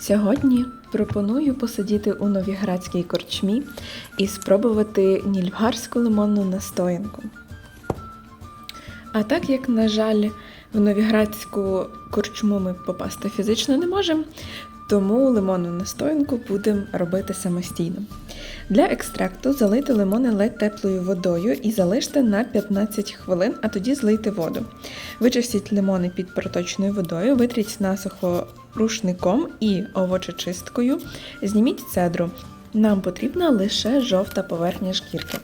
Сьогодні пропоную посидіти у новіградській корчмі і спробувати нільфгарську лимонну настоянку. А так як, на жаль, в новіградську корчму ми попасти фізично не можемо, тому лимонну настоянку будемо робити самостійно. Для екстракту залийте лимони ледь теплою водою і залиште на 15 хвилин, а тоді злийте воду. Вичистіть лимони під проточною водою, витріть насухо рушником і овочечисткою. Зніміть цедру. Нам потрібна лише жовта поверхня шкірки.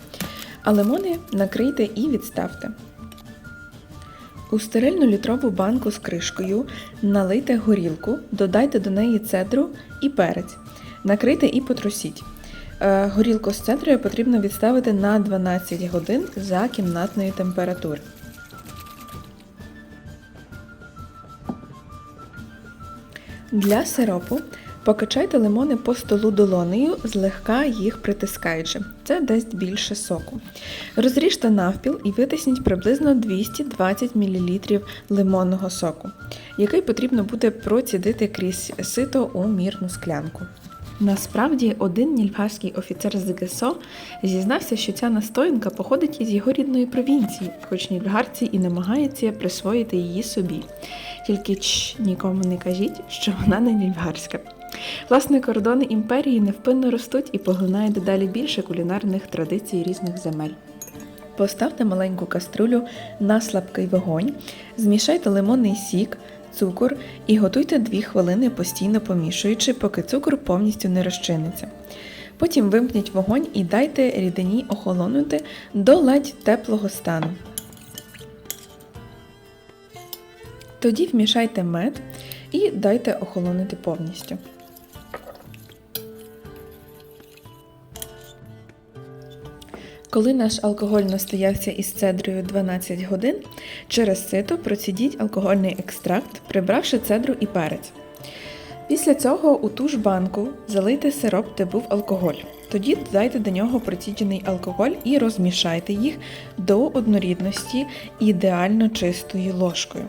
А лимони накрийте і відставте. У стерильну літрову банку з кришкою налийте горілку, додайте до неї цедру і перець. Накрийте і потрусіть. Е, Горілку з цедрою потрібно відставити на 12 годин за кімнатної температури. Для сиропу покачайте лимони по столу долонею, злегка їх притискаючи. Це дасть більше соку. Розріжте навпіл і витисніть приблизно 220 мл лимонного соку, який потрібно буде процідити крізь сито у мірну склянку. Насправді, один нільфгарський офіцер з ГСО зізнався, що ця настоянка походить із його рідної провінції, хоч нільфгарці і намагаються присвоїти її собі. Тільки ч, нікому не кажіть, що вона не нільфгарська. Власне, кордони імперії невпинно ростуть і поглинають дедалі більше кулінарних традицій різних земель. Поставте маленьку каструлю на слабкий вогонь, змішайте лимонний сік, цукор і готуйте 2 хвилини постійно помішуючи, поки цукор повністю не розчиниться. Потім вимкніть вогонь і дайте рідині охолонути до ледь теплого стану. Тоді вмішайте мед і дайте охолонути повністю. Коли наш алкоголь настоявся із цедрою 12 годин, через сито процідіть алкогольний екстракт, прибравши цедру і перець. Після цього у ту ж банку залийте сироп, де був алкоголь. Тоді додайте до нього проціджений алкоголь і розмішайте їх до однорідності ідеально чистою ложкою.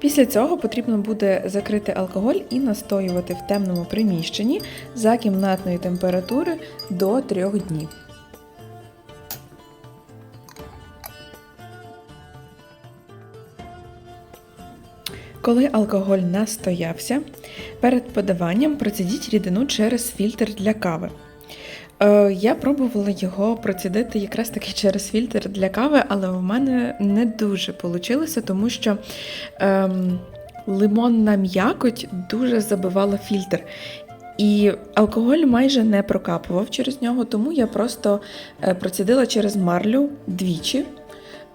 Після цього потрібно буде закрити алкоголь і настоювати в темному приміщенні за кімнатної температури до 3 днів. Коли алкоголь настоявся, перед подаванням процідіть рідину через фільтр для кави. Е, Я пробувала його процідити якраз таки через фільтр для кави, але у мене не дуже вийшло, тому що ем, лимонна м'якоть дуже забивала фільтр. І алкоголь майже не прокапував через нього, тому я просто е, процідила через марлю двічі.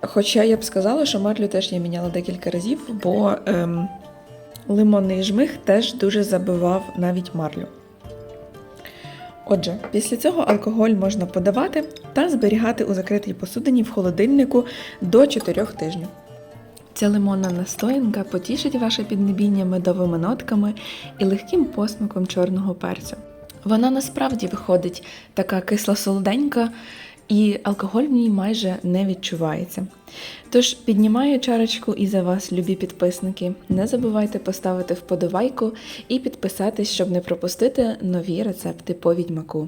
Хоча я б сказала, що марлю теж я міняла декілька разів, бо ем, лимонний жмих теж дуже забивав навіть марлю. Отже, після цього алкоголь можна подавати та зберігати у закритій посудині в холодильнику до 4 тижнів. Ця лимонна настоянка потішить ваше піднебіння медовими нотками і легким посмаком чорного перцю. Вона насправді виходить така кисла-солоденька, і алкоголь в ній майже не відчувається. Тож піднімаю чарочку і за вас, любі підписники. Не забувайте поставити вподобайку і підписатись, щоб не пропустити нові рецепти по відьмаку.